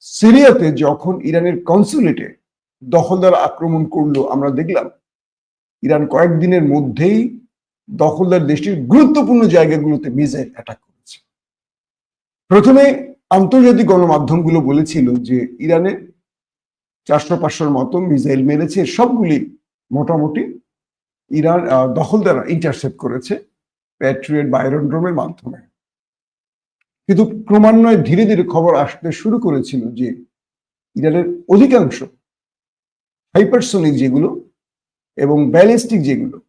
সিরিয়াতে যখন ইরানের কনসুলেটে দখলদার আক্রমণ করল আমরা দেখলাম ইরান কয়েকদিনের মধ্যেই দখলদার দেশটির গুরুত্বপূর্ণ জায়গাগুলোতে মিসাইল অ্যাটাক করেছে। প্রথমে আন্তর্জাতিক গণমাধ্যমগুলো বলেছিল যে ইরানে চারশো পাঁচশোর মতো মিসাইল মেরেছে সবগুলি মোটামুটি ইরান আহ, দখলদাররা ইন্টারসেপ্ট করেছে প্যাট্রিয়েট ড্রোমের মাধ্যমে। কিন্তু ক্রমান্বয়ে ধীরে ধীরে খবর আসতে শুরু করেছিল যে ইরানের অধিকাংশ হাইপারসোনিক যেগুলো এবং ব্যালিস্টিক যেগুলো,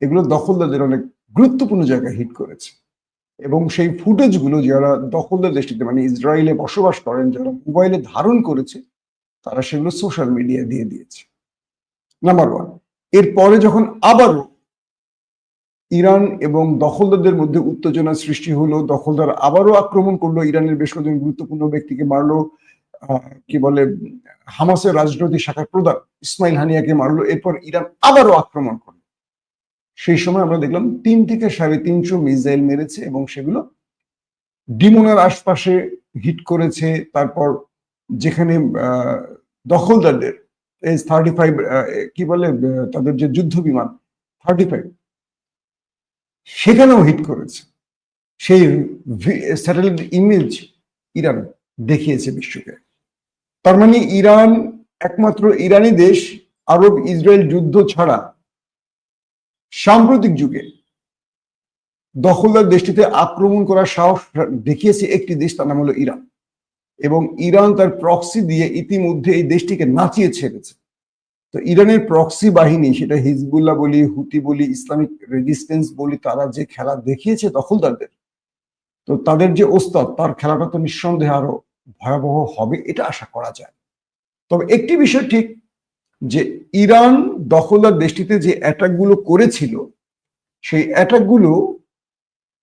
এগুলো দখলদারদের অনেক গুরুত্বপূর্ণ জায়গায় হিট করেছে। এবং সেই ফুটেজগুলো যারা দখলদার দেশটিতে মানে ইসরায়েলে বসবাস করেন, যারা মোবাইলে ধারণ করেছে, তারা সেগুলো সোশ্যাল মিডিয়া দিয়ে দিয়েছে। নাম্বার ওয়ান, এরপরে যখন আবারও ইরান এবং দখলদারদের মধ্যে উত্তেজনা সৃষ্টি হলো। দখলদার আবারও আক্রমণ করল। ইরানের বেশ কয়েকজন গুরুত্বপূর্ণ ব্যক্তিকে মারলো। কি বলে, হামাসের রাজনৈতিক শাখার প্রধান ইসমাইল হানিয়াকে মারলো। এরপর ইরান আবারও আক্রমণ করল। সেই সময় আমরা দেখলাম তিন থেকে সাড়ে তিনশো মিসাইল মেরেছে এবং সেগুলো ডিমোনার আশপাশে হিট করেছে। তারপর যেখানে দখলদারদের এস থার্টি ফাইভ কি বলে তাদের যে যুদ্ধ বিমান থার্টি ফাইভ সেখানেও হিট করেছে। সেই স্যাটেলাইট ইমেজ ইরান দেখিয়েছে বিশ্বকে। তার মানে ইরান একমাত্র ইরানি দেশ, আরব ইসরায়েল যুদ্ধ ছাড়া সাম্প্রতিক যুগে দখলদার দেশটিতে আক্রমণ করার সাহস দেখিয়েছে একটি দেশ, তার নাম হলো ইরান। এবং ইরান তার প্রক্সি দিয়ে ইতিমধ্যে এই দেশটিকে নাচিয়ে ছেড়েছে। তো ইরানের প্রক্সি বাহিনী, সেটা হিজবুল্লাহ বলি, হুতি বলি, ইসলামিক রেজিস্ট্যান্স বলি, তারা যে খেলা দেখিয়েছে দখলদারদের, তো তাদের যে ওস্তাদ, তার খেলাটা তো নিঃসন্দেহে আরও ভয়াবহ হবে এটা আশা করা যায়। তবে একটি বিষয় ঠিক, যে ইরান দখলদার দেশটিতে যে অ্যাটাকগুলো করেছিল, সেই অ্যাটাকগুলো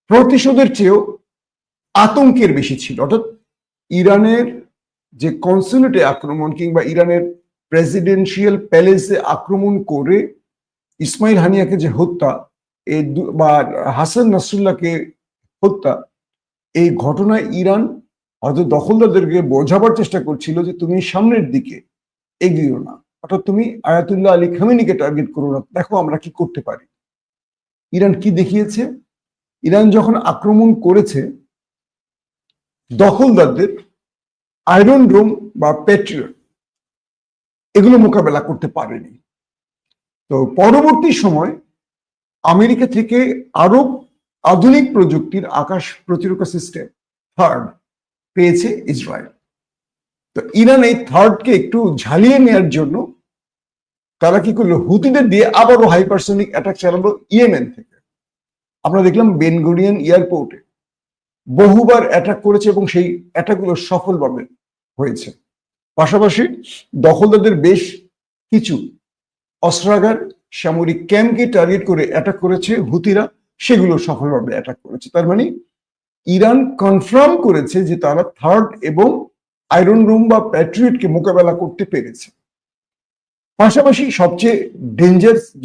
প্রতিশোধের চেয়েও আতঙ্কের বেশি ছিল। অর্থাৎ ইরানের যে কনসুলেটে আক্রমণ কিংবা ইরানের প্রেসিডেন্সিয়াল প্যালেসে আক্রমণ করে ইসমাইল হানিয়াকে যে হত্যা এই বা হাসান নাসরুল্লাহকে হত্যা, এই ঘটনায় ইরান হয়তো দখলদারদেরকে বোঝাবার চেষ্টা করছিল যে তুমি সামনের দিকে এগিয়েও না। অর্থাৎ তুমি আয়াতুল্লাহ আলী খামিনিকে টার্গেট করো না। দেখো আমরা কি করতে পারি। ইরান কি দেখিয়েছে? ইরান যখন আক্রমণ করেছে, দখলদারদের আয়রন ডোম বা পেট্রিয়ট এগুলো মোকাবেলা করতে পারেনি। তো পরবর্তী সময় আমেরিকা থেকে আরও আধুনিক প্রযুক্তির আকাশ প্রতিরক্ষা সিস্টেম থার্ড পেয়েছে ইসরায়েল। তো ইরান এই থার্ডকে একটু ঝালিয়ে নেয়ার জন্য তারা কি করল? হুতিদের দিয়ে আবারও হাইপারসনিক অ্যাটাক চালালো ইয়েমেন থেকে। আমরা দেখলাম বেনগুরিয়ান এয়ারপোর্টে বহুবার অ্যাটাক করেছে এবং সেই অ্যাটাকগুলো সফলভাবে হয়েছে। পাশাপাশি দখলদারদের বেশ কিছু অস্ত্রাগার, সামরিক ক্যাম্পকে টার্গেট করে অ্যাটাক করেছে হুতিরা। সেগুলো সফলভাবে অ্যাটাক করেছে। তার মানে ইরান কনফার্ম করেছে যে তারা থার্ড এবং আয়রন রুম বা প্যাট্রিয়টকে মোকাবেলা করতে পেরেছে। পাশাপাশি সবচেয়ে ডেঞ্জার যে